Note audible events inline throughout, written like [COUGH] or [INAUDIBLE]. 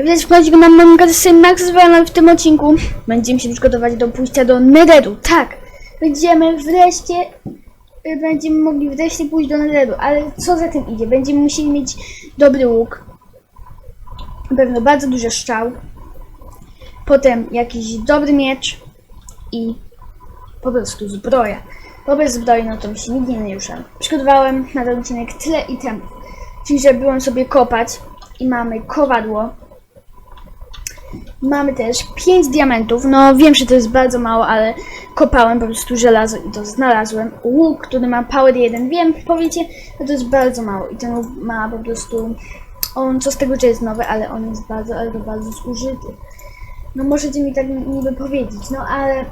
Jak widać go na moim kanale Max Zwalna w tym odcinku. Będziemy się przygotować do pójścia do Netheru. Tak, będziemy wreszcie, y, będziemy mogli wreszcie pójść do Netheru, ale co za tym idzie? Będziemy musieli mieć dobry łuk. Na pewno bardzo dużo strzał. Potem jakiś dobry miecz i po prostu zbroja. Bo zbroi no to mi się nigdy nie ruszam. Przygotowałem na ten odcinek tyle itemów. Czyli że byłem sobie kopać i mamy kowadło. Mamy też 5 diamentów. No wiem, że to jest bardzo mało, ale kopałem po prostu żelazo i to znalazłem. Łuk, który ma power 1. Wiem, powiecie, że to jest bardzo mało i ten łuk ma po prostu... On, co z tego, że jest nowy, ale on jest bardzo, ale bardzo zużyty. No możecie mi tak niby powiedzieć, no ale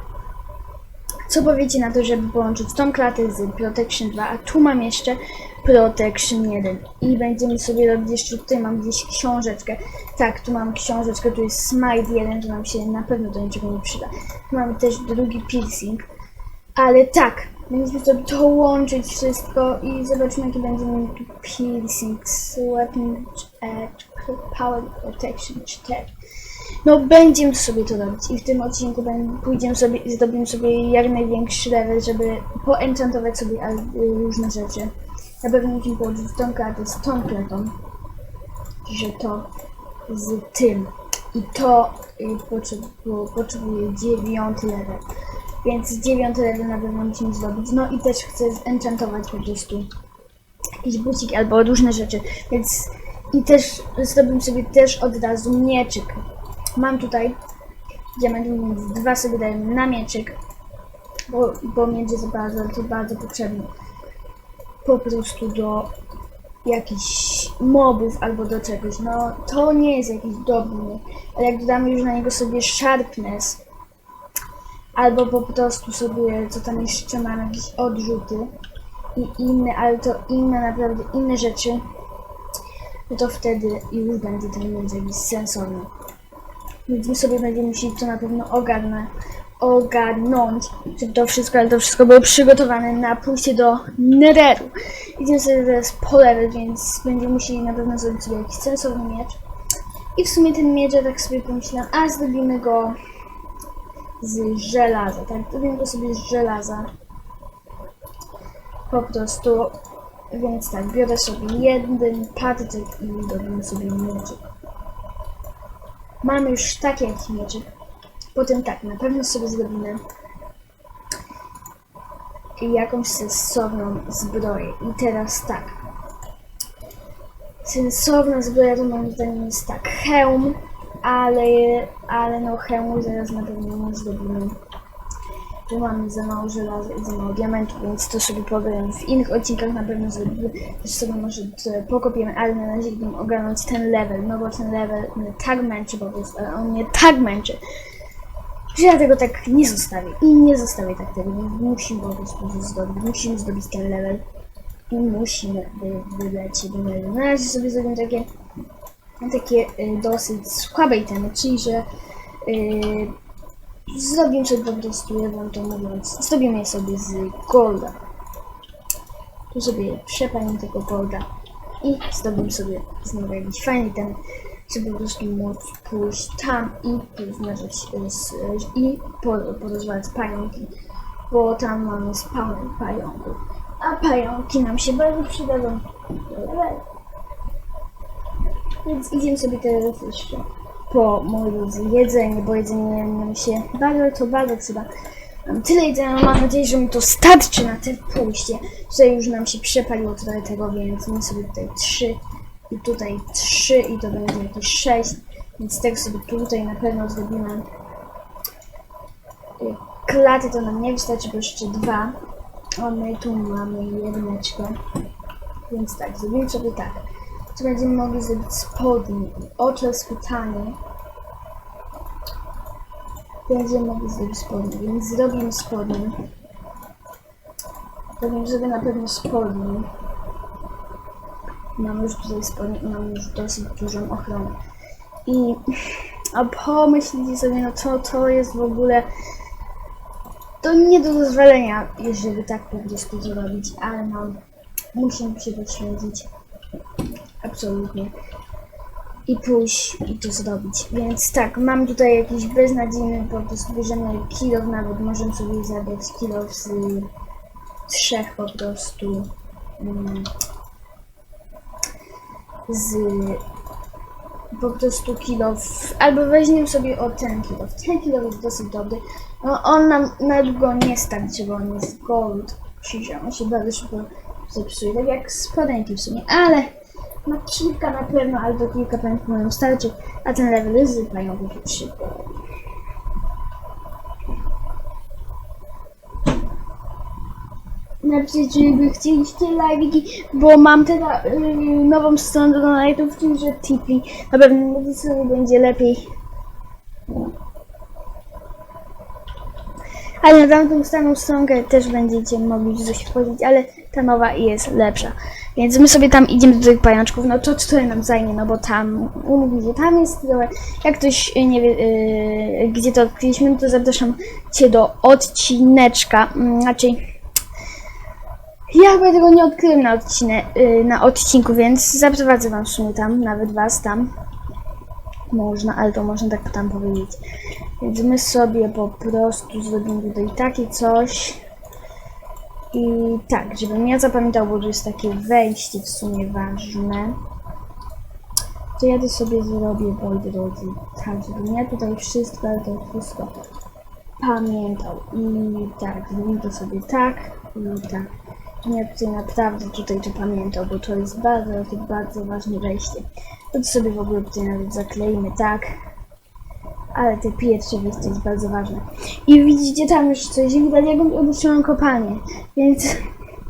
co powiecie na to, żeby połączyć tą klatę z Protection 2, a tu mam jeszcze Protection 1 i będziemy sobie robić jeszcze, tutaj mam gdzieś książeczkę, tak, tu mam książeczkę, tu jest Smite 1, to nam się na pewno do niczego nie przyda. Tu mamy też drugi piercing, ale tak, będziemy sobie to łączyć wszystko i zobaczymy jaki będziemy mieli tu piercing, weapon, power protection 4. No będziemy sobie to robić i w tym odcinku pójdziemy sobie i sobie jak największy level, żeby poenchantować sobie y, różne rzeczy. Na pewno musimy położyć tą klatę z tą klatą, że to z tym. I to y, potrzebu- potrzebuje dziewiąty level. Więc dziewiąty level na pewno musimy zrobić. No i też chcę zenchantować po prostu jakiś bucik albo różne rzeczy. Więc i też zrobimy sobie też od razu mieczyk. Mam tutaj diamentów, więc dwa sobie dajemy na mieczyk, bo, bo miecz jest bardzo, to bardzo potrzebny. Po prostu do jakichś mobów albo do czegoś. No to nie jest jakiś dobry ale jak dodamy już na niego sobie sharpness, albo po prostu sobie, co tam jeszcze mam, jakieś odrzuty i inne, ale to inne, naprawdę inne rzeczy, no to wtedy już będzie ten miecz jakiś sensowny. Więc my sobie będziemy musieli to na pewno ogarnę, ogarnąć, żeby to wszystko, ale to wszystko było przygotowane na pójście do Netheru. Idziemy sobie teraz po level, więc będziemy musieli na pewno zrobić sobie jakiś sensowny miecz. I w sumie ten miecz, ja tak sobie pomyślałam, a zrobimy go z żelaza, tak? Zrobimy go sobie z żelaza. Po prostu, więc tak, biorę sobie jeden patyk i robimy sobie mieczyk. Mamy już taki jakiś mieczyk. Potem tak, na pewno sobie zrobimy jakąś sensowną zbroję. I teraz tak. Sensowna zbroja to moim zdaniem jest tak. Hełm, ale, ale no hełmu zaraz na pewno nie zrobimy. Tu mamy za mało żelaza i za mało diamentów, więc to sobie powiem w innych odcinkach na pewno. Też sobie może pokopiemy, ale na razie chcę ogarnąć ten level, no bo ten level mnie tak męczy po prostu, ale on mnie tak męczy, że ja tego tak nie zostawię. I nie zostawię tak tego, musimy po prostu zdobyć, musimy zdobyć ten level i musimy wy, wylecieć do levelu. Na razie sobie zrobimy takie, takie y, dosyć słabe itemy, czyli że y, Zrobimy sobie po prostu, ja wam to mówiąc, zrobimy sobie z golda. Tu sobie przepalimy tego golda i zrobimy sobie znowu jakiś fajny ten, żeby po prostu móc pójść tam i porozmawiać z, i po- porozmawiać z pająki, bo tam mamy spawn pająków. A pająki nam się bardzo przydadzą. Więc idziemy sobie teraz jeszcze po moi drodzy jedzenie, bo jedzenie nam się bardzo, to bardzo przyda. Mam tyle jedzenia, mam nadzieję, że mi to starczy na te pójście. Tutaj już nam się przepaliło trochę tego, więc my sobie tutaj trzy i tutaj trzy i to będzie jakieś sześć, więc tego sobie tutaj na pewno zrobimy. Y, Klaty to nam nie wystarczy, bo jeszcze dwa. A my tu mamy jedyneczkę. Więc tak, zrobimy sobie tak. Będziemy mogli zrobić spodnie. O to jest pytanie. Będziemy mogli zrobić spodnie, więc zrobimy spodnie. Zrobimy sobie na pewno spodnie. Mamy już tutaj spodnie i mamy już dosyć dużą ochronę. I a pomyślcie sobie, no to, to jest w ogóle to nie do dozwolenia, jeżeli tak po prostu zrobić, ale no musimy się poświęcić. Absolutnie. i pójść i to zrobić. Więc tak, mam tutaj jakiś beznadziejny po bierzemy kilo, nawet możemy sobie zabrać kilo z trzech po prostu mm, z po prostu kilo albo weźmiemy sobie o ten kilo. Ten kilo jest dosyć dobry. No on nam na długo nie starczy, bo on jest gold. Krzyża, on się bardzo szybko zepsuje, tak jak spodenki w sumie, ale na kilka na pewno, albo kilka pęków mają starczyć, a ten level z pająków jest szybko. Napiszcie, czy by chcieliście live'iki, bo mam teraz yy, nową stronę do donate'ów, czyli że Tipeee. Na pewno sobie będzie lepiej. Ale na tamtą starą stronkę też będziecie mogli coś wchodzić, ale ta nowa jest lepsza. Więc my sobie tam idziemy do tych pajączków, no to trochę nam zajmie, no bo tam, umówię, tam jest trochę, jak ktoś y, nie wie, y, gdzie to odkryliśmy, to zapraszam Cię do odcineczka, mm, znaczy ja chyba tego nie odkryłem na, odcinek, y, na odcinku, więc zaprowadzę wam w sumie tam, nawet was tam. Można, ale to można tak tam powiedzieć. Więc my sobie po prostu zrobimy tutaj takie coś. I tak, żebym ja zapamiętał, bo to jest takie wejście w sumie ważne. To ja to sobie zrobię, moi drodzy, tak, żebym ja tutaj wszystko, ale to wszystko pamiętał. I tak, zrobimy to sobie tak i tak. Ja tutaj naprawdę tutaj to pamiętał, bo to jest bardzo, bardzo ważne wejście. To sobie w ogóle tutaj nawet zakleimy tak. Ale te pierwsze wejście jest bardzo ważne. I widzicie tam już coś, widać jakąś opuszczoną kopalnię. Więc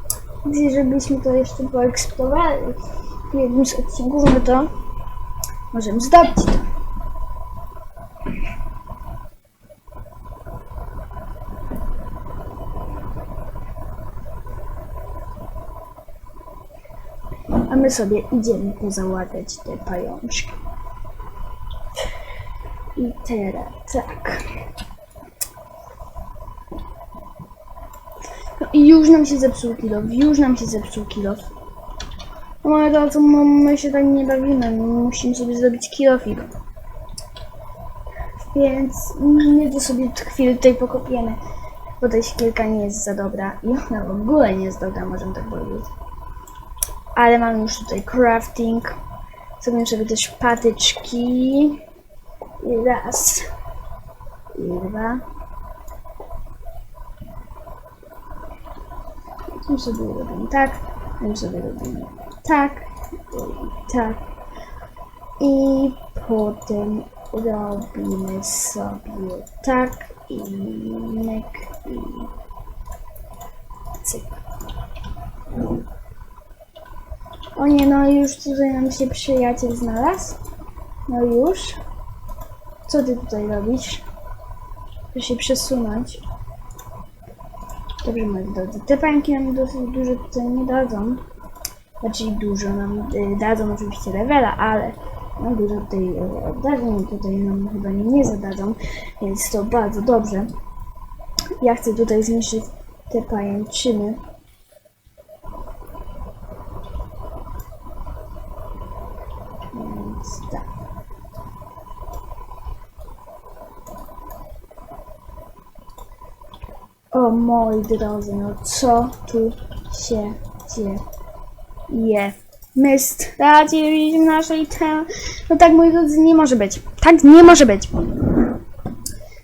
[LAUGHS] żebyśmy to jeszcze poeksplorowali w jednym z odcinków, no to możemy zdobyć to. A my sobie idziemy pozałatwiać te pajączki. I teraz tak. No i już nam się zepsuł kilof, już nam się zepsuł kilof. No ale to co my, się tak nie bawimy, my musimy sobie zrobić kilofik. Więc my to sobie chwilę tutaj pokopiemy, bo ta siekierka nie jest za dobra i ona w ogóle nie jest dobra, możemy tak powiedzieć. Ale mamy już tutaj crafting. Zrobimy sobie też patyczki. I raz. I dwa. Tu sobie robimy tak. Tu sobie robimy tak. I tak. I potem robimy sobie tak. I myk. I cyk. O nie, no już tutaj nam się przyjaciel znalazł. No już. Co ty tutaj robisz? Chcę się przesunąć. Dobrze, moi drodzy. Te pańki nam dosyć dużo tutaj nie dadzą. Znaczy dużo nam y, dadzą oczywiście levela, ale no dużo tutaj y, oddadzą, tutaj nam chyba nie zadadzą, więc to bardzo dobrze. Ja chcę tutaj zniszczyć te pajęczyny. Więc tak. O moi drodzy, no co tu się dzieje? My straciliśmy naszej te... No tak moi drodzy, nie może być. Tak nie może być.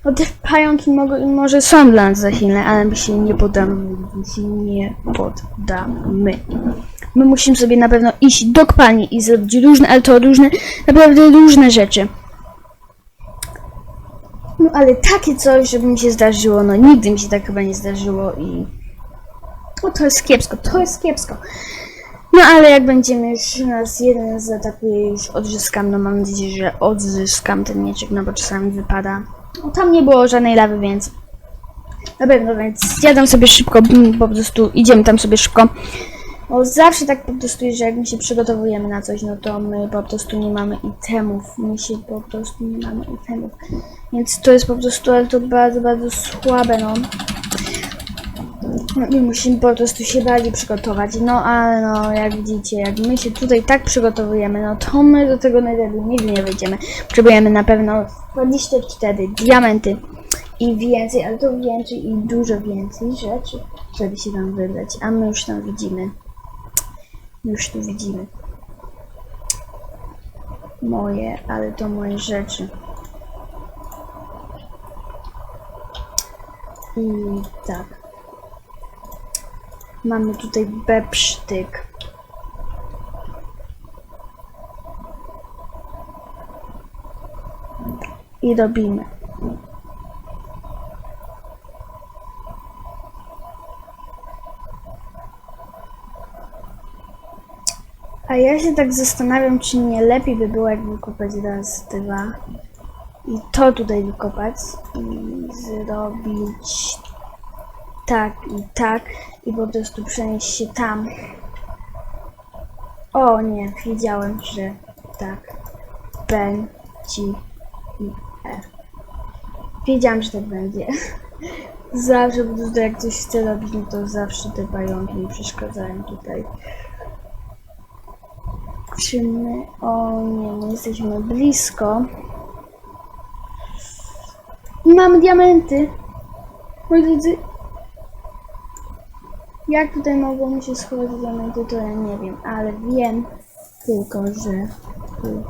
No te pająki mogą, może są dla nas za silne, ale my się nie poddamy. Nie poddamy. My musimy sobie na pewno iść do kopalni i zrobić różne, ale to różne, naprawdę różne rzeczy. No ale takie coś, żeby mi się zdarzyło, no nigdy mi się tak chyba nie zdarzyło i... No to jest kiepsko, to jest kiepsko. No ale jak będziemy już nas jeden zaatakuje, już odzyskam, no mam nadzieję, że odzyskam ten mieczek, no bo czasami wypada. No tam nie było żadnej lawy, więc... Na pewno, więc zjadam sobie szybko, po prostu idziemy tam sobie szybko. Bo zawsze tak po prostu że jak my się przygotowujemy na coś, no to my po prostu nie mamy itemów. My się po prostu nie mamy itemów. Więc to jest po prostu ale to bardzo, bardzo słabe, no. No i musimy po prostu się bardziej przygotować. No ale no, jak widzicie, jak my się tutaj tak przygotowujemy, no to my do tego netheru nigdy nie wejdziemy. Potrzebujemy na pewno 24 diamenty i więcej, ale to więcej i dużo więcej rzeczy, żeby się tam wybrać. A my już tam widzimy. Już tu widzimy. Moje, ale to moje rzeczy. I tak. Mamy tutaj bepsztyk. I robimy. A ja się tak zastanawiam, czy nie lepiej by było, jak wykopać raz, dwa. I to tutaj wykopać. I zrobić tak i tak. I po prostu przenieść się tam. O nie, wiedziałem, że tak będzie. Wiedziałam, że tak będzie. [LAUGHS] Zawsze po prostu jak coś chcę robić, no to zawsze te pająki mi przeszkadzają tutaj. Czy my... O nie, my jesteśmy blisko. Mamy diamenty! Moi drodzy, jak tutaj mogą mi się schować diamenty, to ja nie wiem, ale wiem tylko, że tu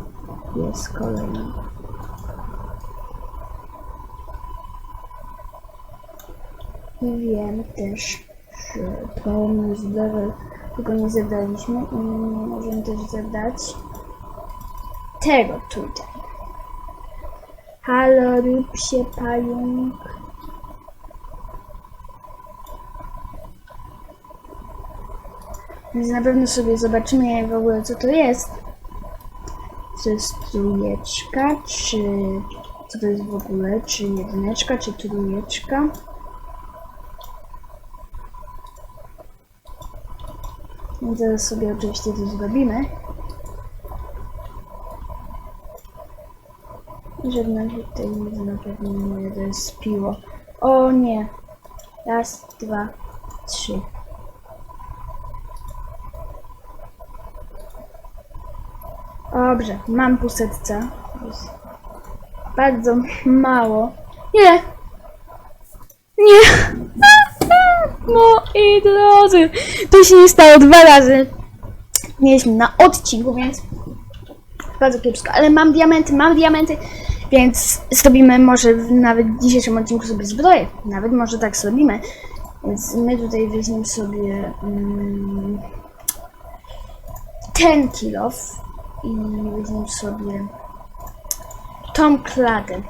jest kolejny. I wiem też, że to jest level, tylko nie zebraliśmy i nie możemy też zebrać tego tutaj. Halo, rób się pająk. Więc na pewno sobie zobaczymy w ogóle co to jest. To jest trójeczka, czy co to jest w ogóle, czy jedyneczka, czy trójeczka. Więc zaraz sobie oczywiście to zrobimy. Się tutaj nic na pewno nie spiło. O nie! Raz, dwa, trzy. Dobrze, mam. Jest Bardzo mało. Nie! Nie! Moi drodzy! To się nie stało dwa razy. Mieliśmy na odcinku, więc bardzo kiepsko. Ale mam diamenty, mam diamenty, więc zrobimy może w nawet w dzisiejszym odcinku sobie zbroję. Nawet może tak zrobimy. Więc my tutaj weźmiemy sobie mm, ten kilof i weźmiemy sobie tą klatę.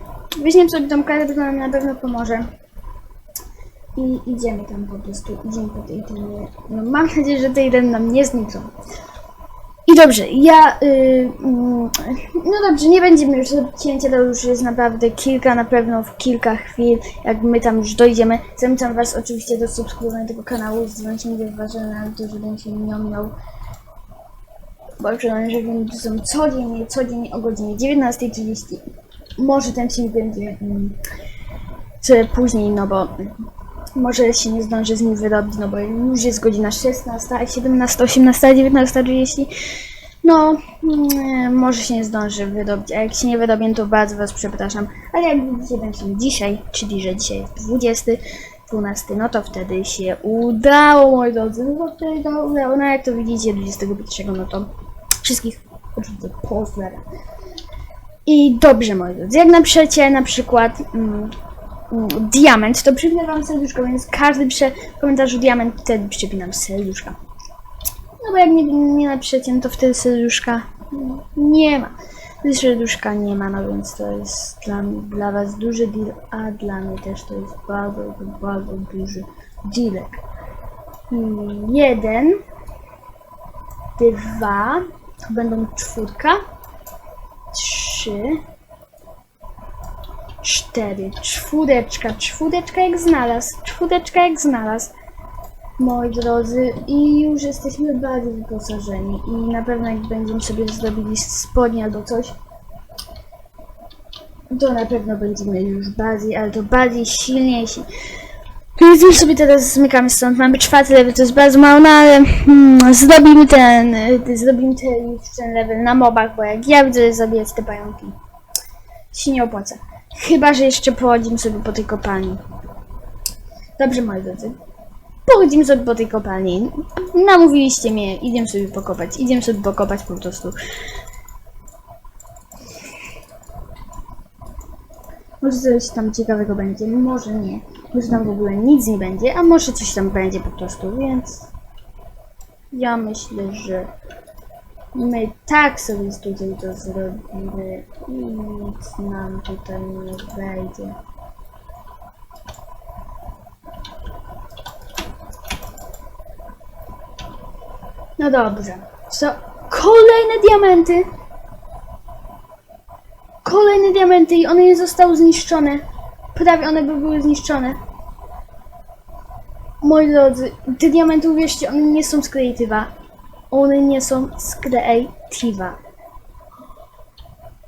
Weźmiemy sobie tą klatę, to nam na pewno pomoże. I idziemy tam po prostu, idziemy po tej itemy. No mam nadzieję, że te itemy nam nie zniszczą. I dobrze, ja, y, mm, no dobrze, nie będziemy już odcięcia, to już jest naprawdę kilka, na pewno w kilka chwil, jak my tam już dojdziemy. Zachęcam Was oczywiście do subskrybowania tego kanału, z dzwonkiem to, żebym się nie miał bo przynajmniej, że że są codziennie, codziennie o godzinie 19.30. Może ten film będzie mm, co później, no bo może się nie zdąży z nim wyrobić, no bo już jest godzina 16, 17, 18, 19.30. No, mm, może się nie zdąży wyrobić, a jak się nie wyrobię, to bardzo Was przepraszam. Ale jak widzicie film dzisiaj, czyli że dzisiaj jest 20, 12, no to wtedy się udało, moi drodzy, no to wtedy to udało, no jak to widzicie 21, no to wszystkich oczywiście pozdrawiam. I dobrze, moi drodzy, jak napiszecie na przykład mm, diament, to przypinam wam serduszko, więc każdy pisze w komentarzu diament, wtedy przypinam serduszka. No bo jak nie, nie napiszecie, no to wtedy serduszka nie ma. Serduszka nie ma, no więc to jest dla, dla was duży deal, a dla mnie też to jest bardzo, bardzo duży dealek. I Jeden, dwa, to będą czwórka, trzy, cztery, czwóreczka, czwóreczka jak znalazł, czwóreczka jak znalazł. Moi drodzy, i już jesteśmy bardzo wyposażeni i na pewno jak będziemy sobie zrobili spodnie albo coś, to na pewno będziemy już bardziej, ale to bardziej silniejsi. więc my sobie teraz zmykamy stąd. Mamy czwarty level, to jest bardzo mało, no ale hmm, zrobimy ten, y, zrobimy ten, ten level na mobach, bo jak ja widzę zabijać te pająki, się nie opłaca. Chyba, że jeszcze pochodzimy sobie po tej kopalni. Dobrze, moi drodzy. Pochodzimy sobie po tej kopalni. Namówiliście mnie, idziemy sobie pokopać. Idziemy sobie pokopać po prostu. Może coś tam ciekawego będzie, może nie. Może tam w ogóle nic nie będzie, a może coś tam będzie po prostu, więc ja myślę, że my tak sobie tutaj to zrobimy i nic nam tutaj nie wejdzie. No dobrze. Co? Kolejne diamenty! Kolejne diamenty i one nie zostały zniszczone. Prawie one by były zniszczone. Moi drodzy, te diamenty, uwierzcie, one nie są z Creative'a. One nie są z Creative'a.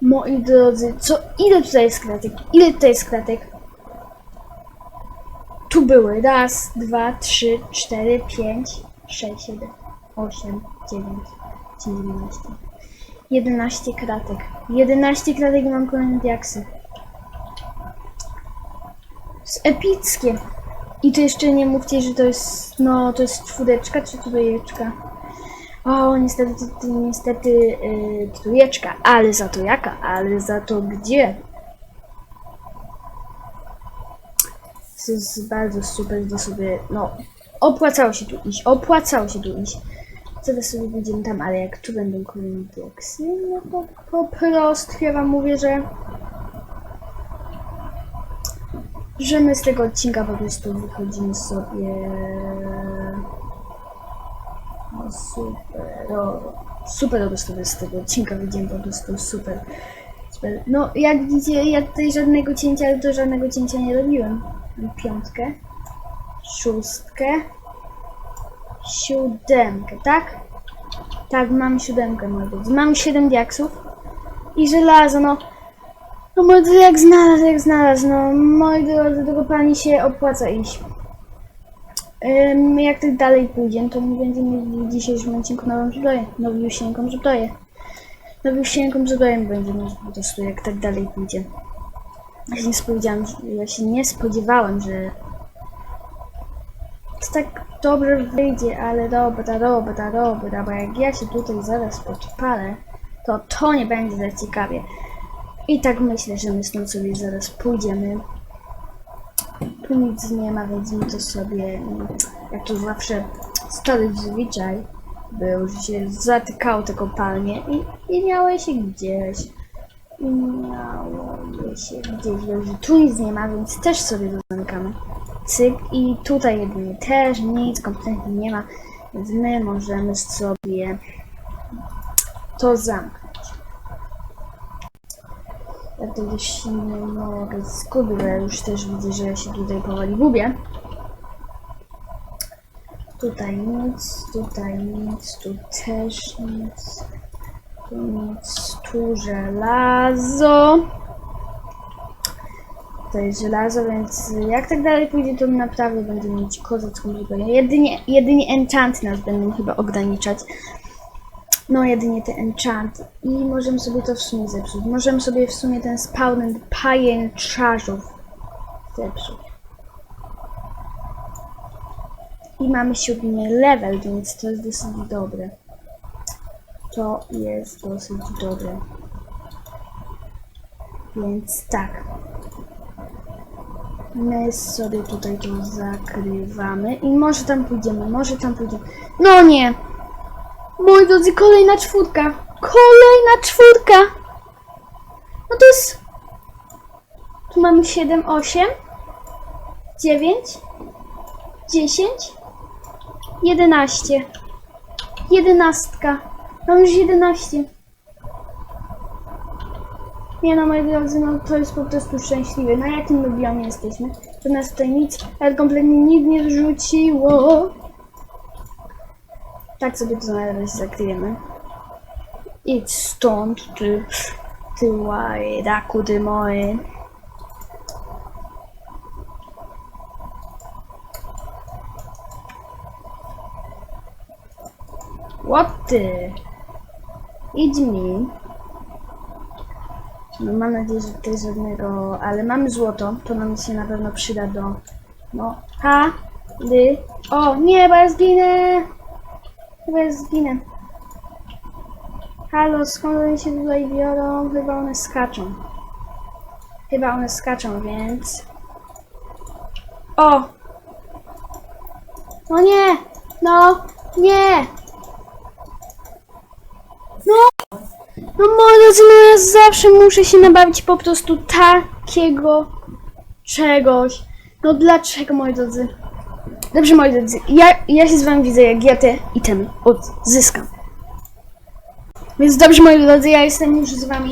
Moi drodzy, co? Ile tutaj jest kratek? Ile tutaj jest kratek? Tu były. Raz, dwa, trzy, cztery, pięć, sześć, siedem, osiem, dziewięć, dziewiętnaście. 11 kratek. 11 kratek i mam kolejne diaksy. Epickie. I to jeszcze nie mówcie, że to jest, no, to jest czwóreczka czy trójeczka. O, niestety, ty- niestety yy, trójeczka, ale za to jaka? Ale za to gdzie? To jest bardzo super, że sobie, no, opłacało się tu iść, opłacało się tu iść. Zaraz sobie pójdziemy tam, ale jak tu będą kolejne diaksy, no to po prostu ja wam mówię, że że my z tego odcinka po prostu wychodzimy sobie super, no, super prostu z tego odcinka wyjdziemy po prostu super. super. No jak widzicie, ja tutaj żadnego cięcia, ale to żadnego cięcia nie robiłem. Piątkę, szóstkę, siódemkę, tak? Tak, mam siódemkę, moi drodzy. Mam 7 diaksów i żelazo, no. No moi drodzy, jak znalazł, jak znalazł, no. Moi drodzy, do kopalni się opłaca iść. Jak tak dalej pójdzie, to my będziemy mieli w dzisiejszym odcinku nową zbroję. Nowiusieńką zbroję. Nowiusieńką zbroję będziemy mieć po prostu, jak tak dalej pójdzie. Ja się nie spodziewałam, że- ja się nie spodziewałem, że to tak dobrze wyjdzie, ale dobra, dobra, dobra, bo jak ja się tutaj zaraz podpalę, to to nie będzie za ciekawie. I tak myślę, że my stąd sobie zaraz pójdziemy. Tu nic nie ma, więc my to sobie, mm, jak to zawsze stary zwyczaj był, że się zatykało te kopalnie i, i miało się gdzieś. I miało się gdzieś, dobrze, tu nic nie ma, więc też sobie to zamykamy. Cyk i tutaj jedynie też nic kompletnie nie ma, więc my możemy sobie to zamknąć. Ja dość nie mogę skupić, bo ja już też widzę, że ja się tutaj powoli gubię. Tutaj nic, tutaj nic, tu też nic, tu nic, tu żelazo. To jest żelazo, więc jak tak dalej pójdzie, to naprawdę będziemy mieć kozacką zbroję. Jedynie, jedynie enchanty nas będą chyba ograniczać. No, jedynie te enchanty. I możemy sobie to w sumie zepsuć. Możemy sobie w sumie ten spawner pajęczarzów zepsuć. I mamy siódmy level, więc to jest dosyć dobre. To jest dosyć dobre. Więc tak. My sobie tutaj to zakrywamy i może tam pójdziemy, może tam pójdziemy. No nie! Moi drodzy, kolejna czwórka! Kolejna czwórka! No to jest... Tu mamy 7, 8, 9, 10, 11. Jedenastka. Mam już 11. Nie no, moi drodzy, no to jest po prostu szczęśliwe. Na jakim my biomie jesteśmy? To nas tutaj nic, ale kompletnie nic nie zrzuciło. Tak sobie to na razie zakryjemy. Idź stąd, ty, ty łajdaku, ty moje. What ty? Idź mi. No mam nadzieję, że tutaj żadnego, ale mamy złoto, to nam się na pewno przyda do... No, ha, dy, o nie, bo ja zginę! Chyba ja zginę. Halo, skąd one się tutaj biorą? Chyba one skaczą. Chyba one skaczą, więc... O! No nie! No! Nie! No! No moi drodzy, no ja zawsze muszę się nabawić po prostu takiego czegoś. No dlaczego, moi drodzy? Dobrze, moi drodzy, ja, ja się z wami widzę, jak ja te itemy odzyskam. Więc dobrze, moi drodzy, ja jestem już z wami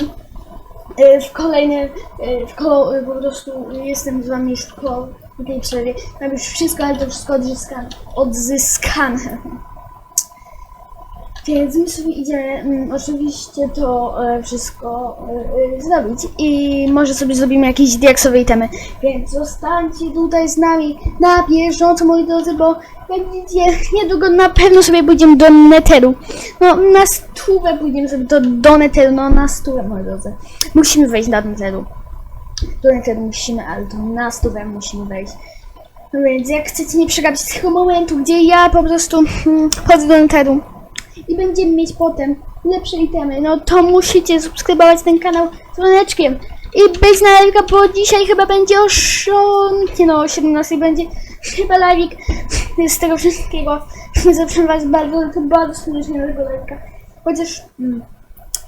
e, w kolejnym, e, w kolo, e, po prostu jestem z wami już w kolo, w przerwie. Mam już wszystko, ale to wszystko odzyskane. odzyskane. Sobie idziemy mm, oczywiście to e, wszystko e, e, zrobić i może sobie zrobimy jakieś diaksowe itemy. Więc zostańcie tutaj z nami na bieżąco moi drodzy, bo widzicie niedługo na pewno sobie pójdziemy do Netheru. No na stówę pójdziemy sobie do, do Netheru, no na stówę moi drodzy. Musimy wejść do Netheru. Do Netheru musimy, ale to na stówę musimy wejść. No więc jak chcecie nie przegapić tego momentu, gdzie ja po prostu hmm, chodzę do Netheru i będziemy mieć potem lepsze itemy, no to musicie subskrybować ten kanał z dzwoneczkiem i być na live'ka, bo dzisiaj chyba będzie o, nie no, o 17 będzie chyba live'ik z tego wszystkiego. [LAUGHS] Zapraszam was bardzo, bardzo serdecznie na tego live'ka. Chociaż, mm,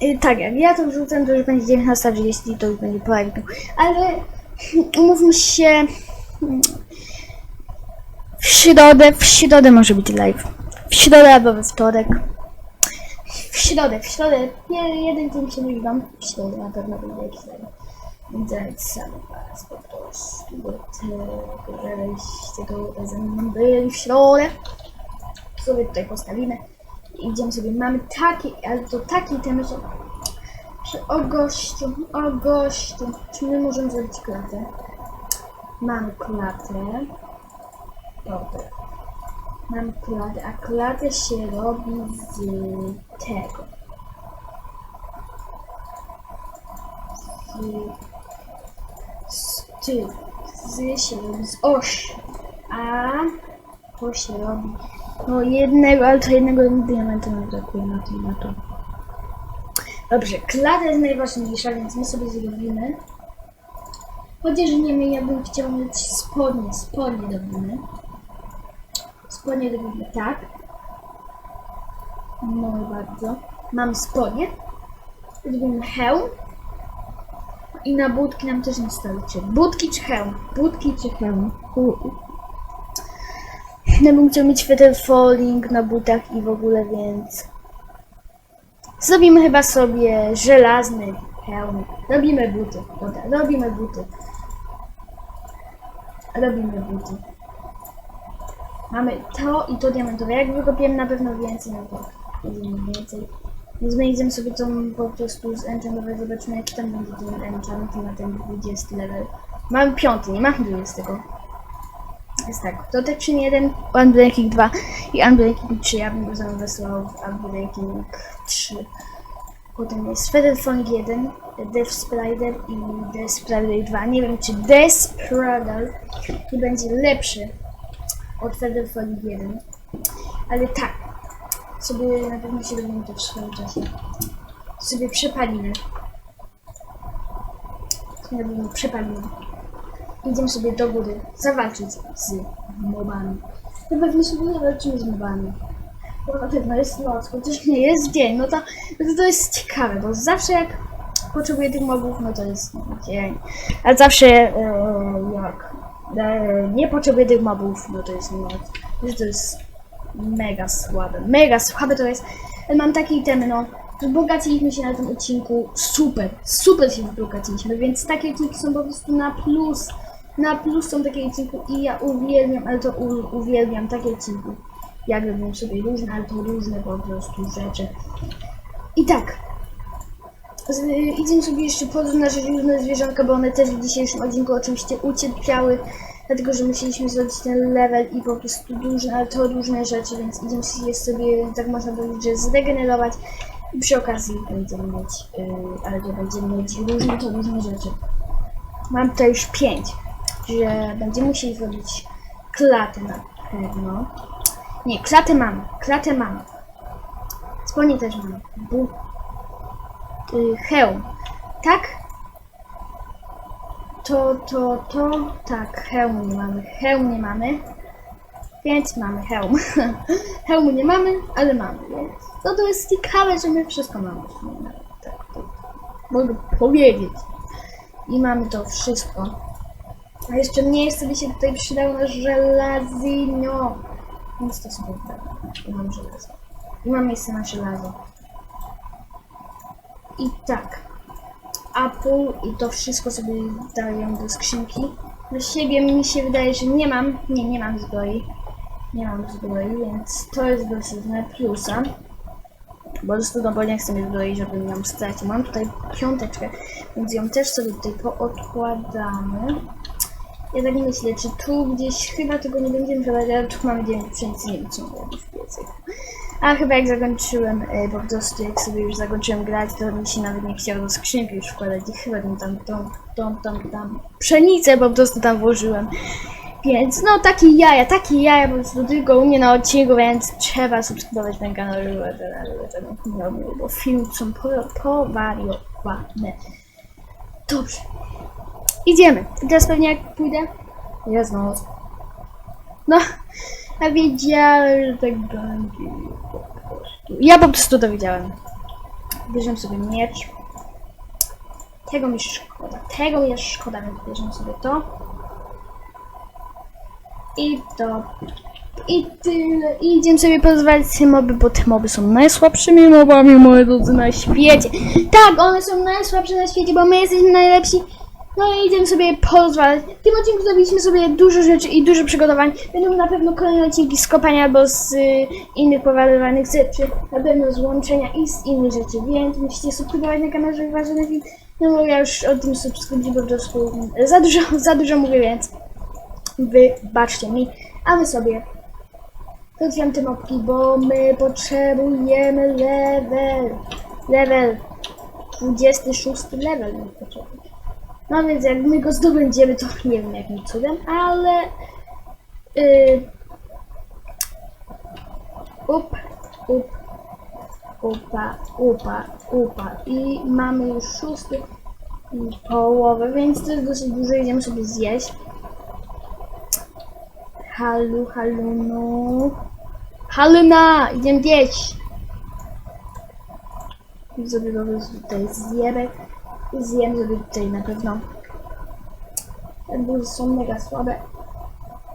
y, tak, jak ja to wrzucam, to już będzie 19.30, to już będzie po live'ku, ale [LAUGHS] umówmy się, w środę, w środę może być live. W środę albo we wtorek. W środę, w środę. Nie, jeden dzień się wam. W środę na pewno będzie jakiś. Więc sam was po prostu do tego, żebyście to ze mną byli w środę. Sobie tutaj postawimy. Idziemy sobie. Mamy takie, ale to takie temy, że... że o gościu, o gościu. Czy my możemy zrobić klatę? Mamy klatę. Dobra. Mam klatę, a klatę się robi z tego. Z, z tyłu. Z się robi z osi. A to się robi. No jednego, ale to jednego diamentu nam brakuje na to, na to. Dobrze, klata jest najważniejsza, więc my sobie zrobimy. Chociaż nie wiem, ja bym chciał mieć spodnie, spodnie robimy. Spodnie robimy tak. No bardzo. Mam spodnie. Robimy hełm. I na budki nam też nie starczy. Budki czy hełm? Budki czy hełm? Ja bym chciał mieć feather falling na butach i w ogóle, więc... Zrobimy chyba sobie żelazny hełm. Robimy buty. Dobra, robimy buty. Robimy buty. Mamy to i to diamentowe. Jak wykopiemy na pewno więcej, no to będziemy więcej. Więc my idziemy sobie tą po prostu zenchantować, zobaczymy jaki tam będzie ten enchant na ten 20 level. Mamy piąty, nie mamy 20. Jest tak, Protection 1, Unbreaking 2 i Unbreaking 3. Ja bym go zainwestował w Unbreaking 3. Potem jest Featherfong 1, Death Sprider i Death Sprider 2. Nie wiem czy Death Sprider nie będzie lepszy od Featherfall 1. Ale tak, sobie na pewno się robimy to w swoim czasie. Sobie przepalimy. Sobie robimy przepalimy. Idziemy sobie do góry zawalczyć z mobami. Na pewno sobie zawalczymy z mobami. Bo na pewno jest noc, chociaż nie jest dzień, no to, no to, to jest ciekawe, bo zawsze jak potrzebuję tych mobów, no to jest dzień. A zawsze e, jak e, nie potrzebuję tych mobów, no to jest. Że to jest mega słabe, mega słabe to jest. Mam takie itemy, no. Wzbogaciliśmy się na tym odcinku, super, super się wzbogaciliśmy, więc takie odcinki są po prostu na plus. Na plus są takie odcinki i ja uwielbiam, ale to uwielbiam takie odcinki. Jak robię sobie różne, ale to różne po prostu rzeczy. I tak, z, idziemy sobie jeszcze podróż różne zwierzątka, bo one też w dzisiejszym odcinku oczywiście ucierpiały. dlatego że musieliśmy zrobić ten level i po prostu ale to różne rzeczy, więc idziemy sobie, tak można powiedzieć, że zregenerować i przy okazji będziemy mieć, yy, ale to będziemy mieć różne, to różne rzeczy. Mam tutaj już pięć, że będziemy musieli zrobić klatę na pewno. Nie, klatę mam, klatę mam. Spodnie też mam. Bu y, hełm. Tak? To, to, to, tak, hełmu nie mamy, hełm nie mamy, więc mamy hełm. [LAUGHS] Hełmu nie mamy, ale mamy, no to jest ciekawe, że my wszystko mamy. Tak, to mogę powiedzieć. I mamy to wszystko. A jeszcze mniej sobie się tutaj przydało na żelazinio. Więc to sobie tak. Mam żelazo. I mam miejsce na żelazo. I tak. Apple i to wszystko sobie daję do skrzynki. Na siebie mi się wydaje, że nie mam. Nie, nie mam zbroi. Nie mam zbroi, więc to jest dosyć na plusa. Bo bo nie chcę mieć zbroi, żebym ją stracił. Mam tutaj piąteczkę, więc ją też sobie tutaj poodkładamy. Ja tak myślę, czy tu gdzieś chyba tego nie będziemy chyba, ale tu mamy 9 pszenicy, nie wiem mamy w piecyku. A chyba jak zakończyłem, y, po prostu jak sobie już zakończyłem grać, to mi się nawet nie chciało do skrzynki już wkładać i chyba tam tam, tam, tam, tam, tam pszenicę po prostu tam włożyłem. Więc no takie jaja, takie jaja po prostu tylko u mnie na odcinku, więc trzeba subskrybować ten kanał, żeby tego nie robił, bo filmy są po- powariowane. Dobrze. Idziemy. I teraz pewnie jak pójdę. Jest noc. No, ja wiedziałem, że tak będzie. Ja po prostu to wiedziałem. Bierzemy sobie miecz. Tego mi szkoda. Tego mi szkoda, więc bierzemy sobie to. I to. I tyle. I idziemy sobie pozwalać te moby, bo te moby są najsłabszymi mobami, moi drodzy, na świecie. Tak, one są najsłabsze na świecie, bo my jesteśmy najlepsi. No i idziemy sobie pozwalać. W tym odcinku zrobiliśmy sobie dużo rzeczy i dużo przygotowań. Będą na pewno kolejne odcinki z kopania albo z y, innych powarywanych rzeczy. Na pewno z łączenia i z innych rzeczy. Więc musicie subskrybować na kanał, żeby wasz film. No bo ja już o tym subskrypcji po prostu za dużo, [LAUGHS] za dużo mówię, więc wybaczcie mi. A my sobie Otwieram te mapki, bo my potrzebujemy level. Level. 26 level my potrzebujemy. No więc jak my go zdobędziemy, to nie wiem jakim cudem, ale... Yy, up, up, upa, upa, upa. I mamy już szósty połowę, więc to jest dosyć dużo. Idziemy sobie zjeść. Halu, halunu. Haluna! Idziemy jeść! I sobie po prostu zjemy. Zjem sobie tutaj na pewno. Buzy są mega słabe.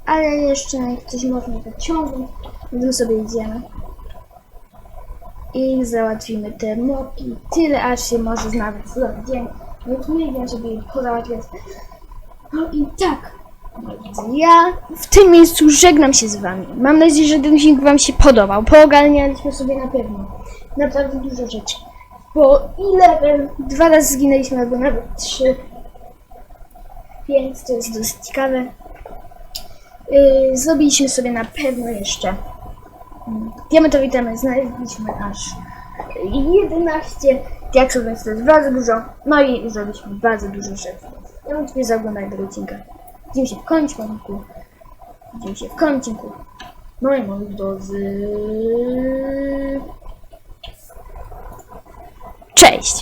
Ale jeszcze jak coś można wyciągnąć, więc sobie idziemy. I załatwimy te moki. Tyle aż się może nawet zrobić dzień. Więc my idziemy sobie ich pozałatwiać. No i tak. drodzy, Ja w tym miejscu żegnam się z wami. Mam nadzieję, że ten film wam się podobał. Poogarnialiśmy sobie na pewno naprawdę dużo rzeczy. Bo ile dwa razy zginęliśmy, albo nawet trzy. Więc to jest dosyć ciekawe. Yy, zrobiliśmy sobie na pewno jeszcze diamentowy temy. Znaleźliśmy aż 11 diaksów, więc to jest bardzo dużo. No i zrobiliśmy bardzo dużo rzeczy. Ja bym sobie zaoglądać tego odcinka. Widzimy się w końcu. Widzimy się w końcu. No i moi drodzy. Cześć!